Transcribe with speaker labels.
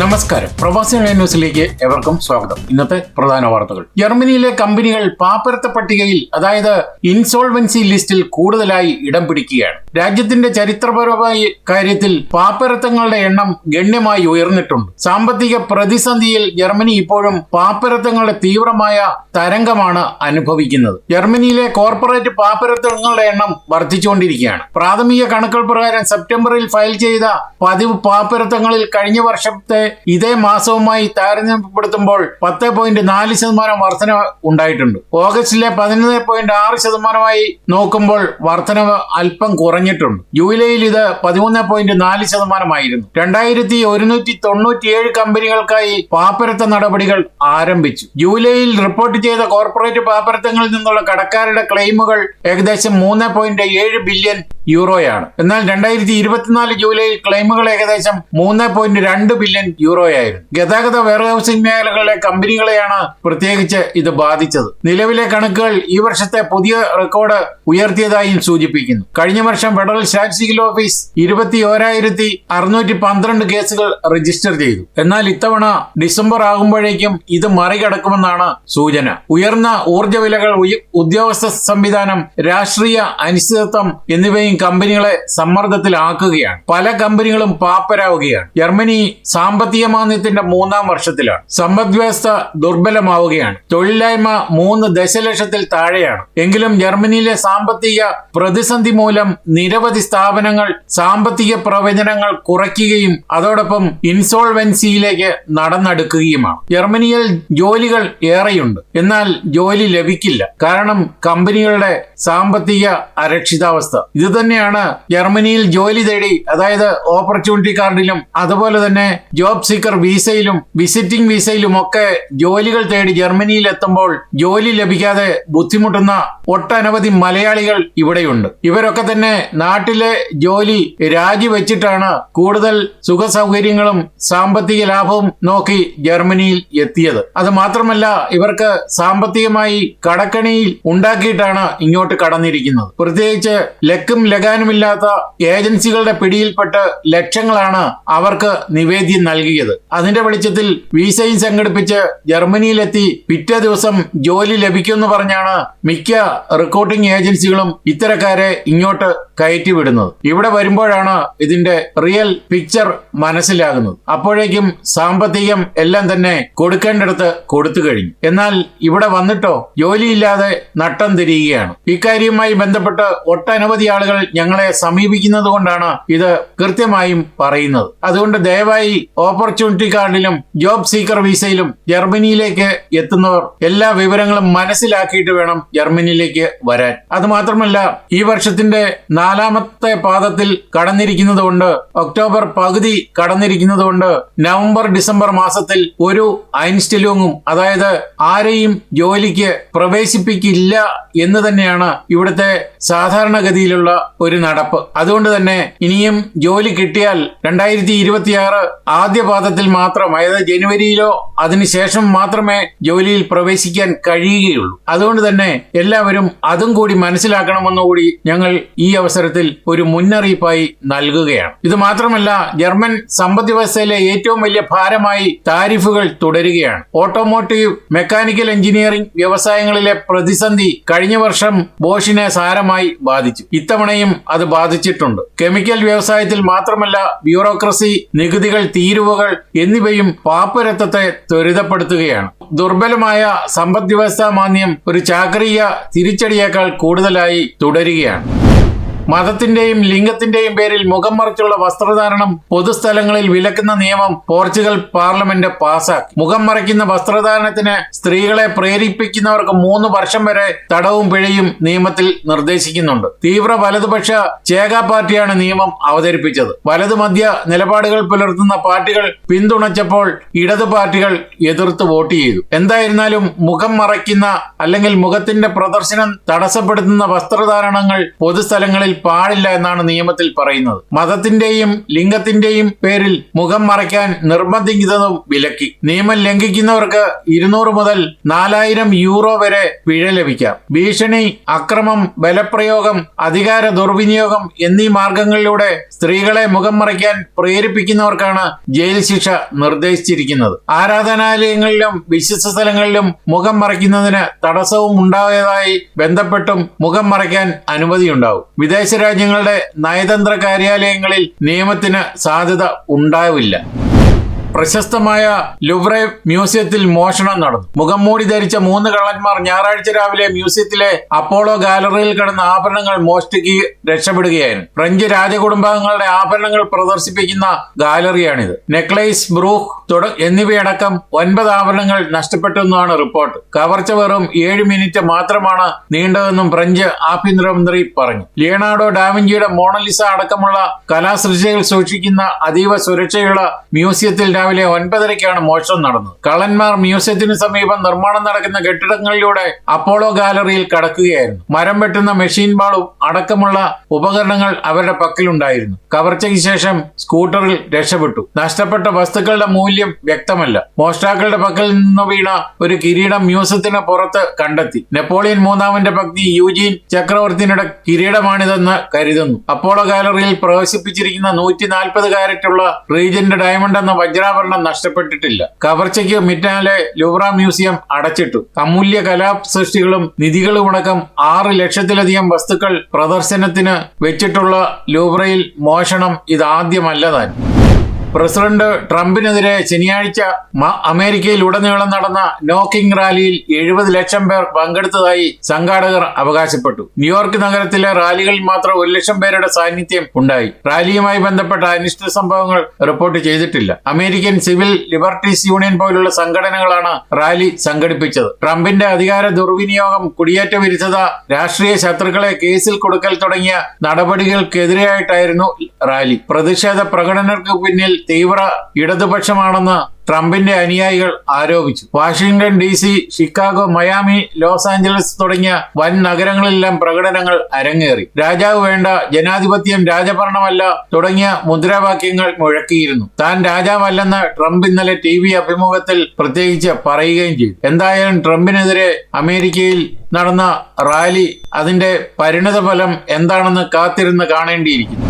Speaker 1: നമസ്കാരം. പ്രവാസി ന്യൂസിലേക്ക് എവർക്കും സ്വാഗതം. ഇന്നത്തെ പ്രധാന വാർത്തകൾ. ജർമ്മനിയിലെ കമ്പനികൾ പാപ്പരത്ത പട്ടികയിൽ അതായത് ഇൻസോൾവൻസി ലിസ്റ്റിൽ കൂടുതലായി ഇടം പിടിക്കുകയാണ്. രാജ്യത്തിന്റെ ചരിത്രപരമായ കാര്യത്തിൽ പാപ്പരത്തങ്ങളുടെ എണ്ണം ഗണ്യമായി ഉയർന്നിട്ടുണ്ട്. സാമ്പത്തിക പ്രതിസന്ധിയിൽ ജർമ്മനി ഇപ്പോഴും പാപ്പരത്തങ്ങളുടെ തീവ്രമായ തരംഗമാണ് അനുഭവിക്കുന്നത്. ജർമ്മനിയിലെ കോർപ്പറേറ്റ് പാപ്പരത്തങ്ങളുടെ എണ്ണം വർദ്ധിച്ചുകൊണ്ടിരിക്കുകയാണ്. പ്രാഥമിക കണക്കുകൾ പ്രകാരം സെപ്റ്റംബറിൽ ഫയൽ ചെയ്ത പതിവ് പാപ്പരത്തങ്ങളിൽ കഴിഞ്ഞ വർഷത്തെ ഇതേ മാസവുമായി താരതമ്യപ്പെടുത്തുമ്പോൾ പത്ത് പോയിന്റ് നാല് ശതമാനം വർധന ഉണ്ടായിട്ടുണ്ട്. ഓഗസ്റ്റിലെ പതിനൊന്ന് പോയിന്റ് ആറ് ശതമാനമായി നോക്കുമ്പോൾ വർധനവ് അല്പം കുറഞ്ഞിട്ടുണ്ട്. ജൂലൈയിൽ ഇത് പതിമൂന്ന് പോയിന്റ് നാല് ശതമാനമായിരുന്നു. രണ്ടായിരത്തി ഒരുന്നൂറ്റി തൊണ്ണൂറ്റിയേഴ് കമ്പനികൾക്കായി പാപ്പരത്ത നടപടികൾ ആരംഭിച്ചു. ജൂലൈയിൽ റിപ്പോർട്ട് ചെയ്ത കോർപ്പറേറ്റ് പാപ്പരത്തങ്ങളിൽ നിന്നുള്ള കടക്കാരുടെ ക്ലെയിമുകൾ ഏകദേശം മൂന്ന് പോയിന്റ് ഏഴ് ബില്യൺ യൂറോയാണ്. എന്നാൽ രണ്ടായിരത്തി ഇരുപത്തിനാല് ജൂലൈയിൽ ക്ലെയിമുകൾ ഏകദേശം മൂന്ന് പോയിന്റ് രണ്ട് ബില്യൺ യൂറോയായിരുന്നു. ഗതാഗത വെയർഹൌസിംഗ് മേഖലകളിലെ കമ്പനികളെയാണ് പ്രത്യേകിച്ച് ഇത് ബാധിച്ചത്. നിലവിലെ കണക്കുകൾ ഈ വർഷത്തെ പുതിയ റെക്കോർഡ് ഉയർത്തിയതായും സൂചിപ്പിക്കുന്നു. കഴിഞ്ഞ വർഷം ഫെഡറൽ സ്റ്റാറ്റിസ്റ്റിക്കൽ ഓഫീസ് ഇരുപത്തി ഓരായിരത്തി അറുന്നൂറ്റി പന്ത്രണ്ട് കേസുകൾ രജിസ്റ്റർ ചെയ്തു. എന്നാൽ ഇത്തവണ ഡിസംബർ ആകുമ്പോഴേക്കും ഇത് മറികടക്കുമെന്നാണ് സൂചന. ഉയർന്ന ഊർജ വിലകൾ ഉദ്യോഗസ്ഥ സംവിധാനം രാഷ്ട്രീയ അനിശ്ചിതത്വം എന്നിവയും കമ്പനികളെ സമ്മർദ്ദത്തിലാക്കുകയാണ്. പല കമ്പനികളും പാപ്പരാവുകയാണ്. ജർമ്മനി സാമ്പത്തിക മാന്ദ്യത്തിന്റെ മൂന്നാം വർഷത്തിലാണ്. സമ്പദ് വ്യവസ്ഥ ദുർബലമാവുകയാണ്. തൊഴിലില്ലായ്മ മൂന്ന് ദശലക്ഷത്തിൽ താഴെയാണ്. എങ്കിലും ജർമ്മനിയിലെ സാമ്പത്തിക പ്രതിസന്ധി മൂലം നിരവധി സ്ഥാപനങ്ങൾ സാമ്പത്തിക പ്രവചനങ്ങൾ കുറയ്ക്കുകയും അതോടൊപ്പം ഇൻസോൾവൻസിയിലേക്ക് നടന്നെടുക്കുകയുമാണ്. ജർമ്മനിയിൽ ജോലികൾ ഏറെയുണ്ട്. എന്നാൽ ജോലി ലഭിക്കില്ല. കാരണം കമ്പനികളുടെ സാമ്പത്തിക അരക്ഷിതാവസ്ഥ. ഇത് തന്നെയാണ് ജർമ്മനിയിൽ ജോലി തേടി അതായത് ഓപ്പർച്യൂണിറ്റി കാർഡിലും അതുപോലെ തന്നെ ജോബ് സീക്കർ വിസയിലും വിസിറ്റിംഗ് വിസയിലും ഒക്കെ ജോലികൾ തേടി ജർമ്മനിയിൽ എത്തുമ്പോൾ ജോലി ലഭിക്കാതെ ബുദ്ധിമുട്ടുന്ന ഒട്ടനവധി മലയാളികൾ ഇവിടെയുണ്ട്. ഇവരൊക്കെ തന്നെ നാട്ടിലെ ജോലി രാജിവെച്ചിട്ടാണ് കൂടുതൽ സുഖ സൗകര്യങ്ങളും സാമ്പത്തിക ലാഭവും നോക്കി ജർമ്മനിയിൽ എത്തിയത്. അത് മാത്രമല്ല ഇവർക്ക് സാമ്പത്തികമായി കടക്കണിയിൽ ഉണ്ടാക്കിയിട്ടാണ് ഇങ്ങോട്ട് കടന്നിരിക്കുന്നത്. പ്രത്യേകിച്ച് ലക്കും ലഗാനുമില്ലാത്ത ഏജൻസികളുടെ പിടിയിൽപ്പെട്ട് ലക്ഷങ്ങളാണ് അവർക്ക് നിവേദ്യം നൽകിയത് അതിന്റെ വെളിച്ചത്തിൽ വിസയും സംഘടിപ്പിച്ച് ജർമ്മനിയിലെത്തി പിറ്റേ ദിവസം ജോലി ലഭിക്കുമെന്ന് പറഞ്ഞാണ് മിക്ക റിക്രൂട്ടിംഗ് ഏജൻസികളും ഇത്തരക്കാരെ ഇങ്ങോട്ട് കയറ്റിവിടുന്നത്. ഇവിടെ വരുമ്പോഴാണ് ഇതിന്റെ റിയൽ പിക്ചർ മനസ്സിലാകുന്നത്. അപ്പോഴേക്കും സാമ്പത്തികം എല്ലാം തന്നെ കൊടുക്കേണ്ടടുത്ത് കൊടുത്തു കഴിഞ്ഞു. എന്നാൽ ഇവിടെ വന്നിട്ടോ ജോലിയില്ലാതെ നട്ടം തിരിയുകയാണ്. ഇക്കാര്യവുമായി ബന്ധപ്പെട്ട് ഒട്ടനവധി ആളുകൾ ഞങ്ങളെ സമീപിക്കുന്നത് കൊണ്ടാണ് ഇത് കൃത്യമായും പറയുന്നത്. അതുകൊണ്ട് ദയവായി ഓപ്പർച്യൂണിറ്റി കാർഡിലും ജോബ് സീക്കർ വിസയിലും ജർമ്മനിയിലേക്ക് എത്തുന്നവർ എല്ലാ വിവരങ്ങളും മനസ്സിലാക്കിയിട്ട് വേണം ജർമ്മനിയിലേക്ക് വരാൻ. അത് മാത്രമല്ല ഈ വർഷത്തിന്റെ നാലാമത്തെ പാദത്തിൽ കടന്നിരിക്കുന്നത് കൊണ്ട് ഒക്ടോബർ പകുതി കടന്നിരിക്കുന്നത് കൊണ്ട് നവംബർ ഡിസംബർ മാസത്തിൽ ഒരു ഐൻസ്റ്റലൂങ്ങും അതായത് ആരെയും ജോലിക്ക് പ്രവേശിപ്പിക്കില്ല എന്ന് തന്നെയാണ് ഇവിടുത്തെ സാധാരണഗതിയിലുള്ള ഒരു നടപ്പ്. അതുകൊണ്ട് തന്നെ ഇനിയും ജോലി കിട്ടിയാൽ രണ്ടായിരത്തി ഇരുപത്തിയാറ് ആദ്യ പാദത്തിൽ മാത്രം അതായത് ജനുവരിയിലോ അതിനുശേഷം മാത്രമേ ജോലിയിൽ പ്രവേശിക്കാൻ കഴിയുകയുള്ളൂ. അതുകൊണ്ട് തന്നെ എല്ലാവരും അതും കൂടി മനസ്സിലാക്കണമെന്നുകൂടി ഞങ്ങൾ ഈ അവസരത്തിൽ ഒരു മുന്നറിയിപ്പായി നൽകുകയാണ്. ഇത് മാത്രമല്ല ജർമ്മൻ സമ്പദ് വ്യവസ്ഥയിലെ ഏറ്റവും വലിയ ഭാരമായി താരിഫുകൾ തുടരുകയാണ്. ഓട്ടോമോട്ടീവ് മെക്കാനിക്കൽ എഞ്ചിനീയറിംഗ് വ്യവസായങ്ങളിലെ പ്രതിസന്ധി കഴിഞ്ഞ വർഷം ബോഷിനെ സാരമായി ബാധിച്ചു. ഇത്തവണയും അത് ബാധിച്ചിട്ടുണ്ട്. കെമിക്കൽ വ്യവസായത്തിൽ മാത്രമല്ല ബ്യൂറോക്രസി നികുതികൾ തീരുവകൾ എന്നിവയും പാപ്പരത്വത്തെ ത്വരിതപ്പെടുത്തുകയാണ്. ദുർബലമായ സമ്പദ് വ്യവസ്ഥാ മാന്യം ഒരു ചാക്രീയ തിരിച്ചടിയേക്കാൾ കൂടുതലായി തുടരുകയാണ്. മതത്തിന്റെയും ലിംഗത്തിന്റെയും പേരിൽ മുഖം മറച്ചുള്ള വസ്ത്രധാരണം പൊതുസ്ഥലങ്ങളിൽ വിലക്കുന്ന നിയമം പോർച്ചുഗൽ പാർലമെന്റ് പാസാക്കി. മുഖം മറയ്ക്കുന്ന വസ്ത്രധാരണത്തിന് സ്ത്രീകളെ പ്രേരിപ്പിക്കുന്നവർക്ക് മൂന്ന് വർഷം വരെ തടവും പിഴയും നിയമത്തിൽ നിർദ്ദേശിക്കുന്നുണ്ട്. തീവ്ര വലതുപക്ഷ ചേക പാർട്ടിയാണ് നിയമം അവതരിപ്പിച്ചത്. വലതു മധ്യ നിലപാടുകൾ പുലർത്തുന്ന പാർട്ടികൾ പിന്തുണച്ചപ്പോൾ ഇടതു പാർട്ടികൾ എതിർത്ത് വോട്ട് ചെയ്തു. എന്തായിരുന്നാലും മുഖം മറയ്ക്കുന്ന അല്ലെങ്കിൽ മുഖത്തിന്റെ പ്രദർശനം തടസ്സപ്പെടുത്തുന്ന വസ്ത്രധാരണങ്ങൾ പൊതുസ്ഥലങ്ങളിൽ പാടില്ല എന്നാണ് നിയമത്തിൽ പറയുന്നത്. മതത്തിന്റെയും ലിംഗത്തിന്റെയും പേരിൽ മുഖം മറയ്ക്കാൻ നിർബന്ധിക്കുന്നതും വിലക്കി. നിയമം ലംഘിക്കുന്നവർക്ക് ഇരുന്നൂറ് മുതൽ നാലായിരം യൂറോ വരെ പിഴ ലഭിക്കാം. ഭീഷണി അക്രമം ബലപ്രയോഗം അധികാര ദുർവിനിയോഗം എന്നീ മാർഗങ്ങളിലൂടെ സ്ത്രീകളെ മുഖം മറയ്ക്കാൻ പ്രേരിപ്പിക്കുന്നവർക്കാണ് ജയിൽ ശിക്ഷ നിർദ്ദേശിച്ചിരിക്കുന്നത്. ആരാധനാലയങ്ങളിലും വിശ്വസ സ്ഥലങ്ങളിലും മുഖം മറയ്ക്കുന്നതിന് തടസ്സവും ഉണ്ടായതായി ബന്ധപ്പെട്ടും മുഖം മറയ്ക്കാൻ അനുമതിയുണ്ടാവും. വിദേശ രാജ്യങ്ങളുടെ നയതന്ത്ര കാര്യാലയങ്ങളിൽ നിയമത്തിന് സാധ്യത ഉണ്ടാവില്ല. പ്രശസ്തമായ ലുവ്രെ മ്യൂസിയത്തിൽ മോഷണം നടന്നു. മുഖം മൂടി ധരിച്ച മൂന്ന് കള്ളന്മാർ ഞായറാഴ്ച രാവിലെ മ്യൂസിയത്തിലെ അപ്പോളോ ഗാലറിയിൽ കിടന്ന ആഭരണങ്ങൾ മോഷ്ടിക്ക് രക്ഷപ്പെടുകയായിരുന്നു. ഫ്രഞ്ച് രാജകുടുംബാംഗങ്ങളുടെ ആഭരണങ്ങൾ പ്രദർശിപ്പിക്കുന്ന ഗാലറിയാണിത്. നെക്ലൈസ് ബ്രൂഹ് തുട എന്നിവയടക്കം ഒൻപത് ആഭരണങ്ങൾ നഷ്ടപ്പെട്ടെന്നാണ് റിപ്പോർട്ട്. കവർച്ച വെറും ഏഴ് മിനിറ്റ് മാത്രമാണ് നീണ്ടതെന്നും ഫ്രഞ്ച് ആഭ്യന്തരമന്ത്രി പറഞ്ഞു. ലിയനാർഡോ ഡാവിഞ്ചിയുടെ മോണലിസ അടക്കമുള്ള കലാസൃഷ്ടികൾ സൂക്ഷിക്കുന്ന അതീവ സുരക്ഷയുള്ള മ്യൂസിയത്തിൽ രാവിലെ ഒൻപതരയ്ക്കാണ് മോഷണം നടന്നത്. കള്ളന്മാർ മ്യൂസിയത്തിന് സമീപം നിർമ്മാണം നടക്കുന്ന കെട്ടിടങ്ങളിലൂടെ അപ്പോളോ ഗാലറിയിൽ കടക്കുകയായിരുന്നു. മരം വെട്ടുന്ന മെഷീൻ ബാളും അടക്കമുള്ള ഉപകരണങ്ങൾ അവരുടെ പക്കലുണ്ടായിരുന്നു. കവർച്ചയ്ക്ക് ശേഷം സ്കൂട്ടറിൽ രക്ഷപ്പെട്ടു. നഷ്ടപ്പെട്ട വസ്തുക്കളുടെ മൂല്യം വ്യക്തമല്ല. മോഷ്ടാക്കളുടെ പക്കൽ നിന്ന് വീണ ഒരു കിരീടം മ്യൂസിയത്തിന് പുറത്ത് കണ്ടെത്തി. നെപ്പോളിയൻ മൂന്നാമന്റെ ഭക്തി യൂജീൻ ചക്രവർത്തിയുടെ കിരീടമാണിതെന്ന് കരുതുന്നു. അപ്പോളോ ഗാലറിയിൽ പ്രവേശിപ്പിച്ചിരിക്കുന്ന നൂറ്റി നാൽപ്പത് കാരറ്റുള്ള റീജന്റ് ഡയമണ്ട് എന്ന വജ്രാഭരണം നഷ്ടപ്പെട്ടിട്ടില്ല. കവർച്ചയ്ക്ക് മിറ്റാലെ ലൂബ്ര മ്യൂസിയം അടച്ചിട്ടു. അമൂല്യ കലാ സൃഷ്ടികളും നിധികളും അടക്കം ആറ് ലക്ഷത്തിലധികം വസ്തുക്കൾ പ്രദർശനത്തിന് വെച്ചിട്ടുള്ള ലൂബ്രയിൽ മോഷണം ഇതാദ്യമല്ല താൻ. പ്രസിഡന്റ് ട്രംപിനെതിരെ ശനിയാഴ്ച ഉടനീളം നടന്ന നോക്കിംഗ് റാലിയിൽ എഴുപത് ലക്ഷം പേർ പങ്കെടുത്തതായി സംഘാടകർ അവകാശപ്പെട്ടു. ന്യൂയോർക്ക് നഗരത്തിലെ റാലികളിൽ മാത്രം ഒരു ലക്ഷം പേരുടെ സാന്നിധ്യം ഉണ്ടായി. റാലിയുമായി ബന്ധപ്പെട്ട അനിഷ്ട സംഭവങ്ങൾ റിപ്പോർട്ട് ചെയ്തിട്ടില്ല. അമേരിക്കൻ സിവിൽ ലിബർട്ടീസ് യൂണിയൻ പോലുള്ള സംഘടനകളാണ് റാലി സംഘടിപ്പിച്ചത്. ട്രംപിന്റെ അധികാര ദുർവിനിയോഗം കുടിയേറ്റ വിരുദ്ധത രാഷ്ട്രീയ ശത്രുക്കളെ കേസിൽ കൊടുക്കൽ തുടങ്ങിയ നടപടികൾക്കെതിരെയായിട്ടായിരുന്നു റാലി. പ്രതിഷേധ പ്രകടനങ്ങൾക്ക് പിന്നിൽ തീവ്ര ഇടതുപക്ഷമാണെന്ന് ട്രംപിന്റെ അനുയായികൾ ആരോപിച്ചു. Washington D C Chicago Miami Los Angeles തുടങ്ങിയ വൻ നഗരങ്ങളിലെല്ലാം പ്രകടനങ്ങൾ അരങ്ങേറി. രാജാവ് വേണ്ട ജനാധിപത്യം രാജഭരണമല്ല തുടങ്ങിയ മുദ്രാവാക്യങ്ങൾ മുഴക്കിയിരുന്നു. താൻ രാജാവല്ലെന്ന് ട്രംപ് ഇന്നലെ ടി വി അഭിമുഖത്തിൽ പ്രത്യേകിച്ച് പറയുകയും ചെയ്തു. എന്തായാലും ട്രംപിനെതിരെ അമേരിക്കയിൽ നടന്ന റാലി അതിന്റെ പരിണതഫലം എന്താണെന്ന് കാത്തിരുന്ന് കാണേണ്ടിയിരിക്കുന്നു.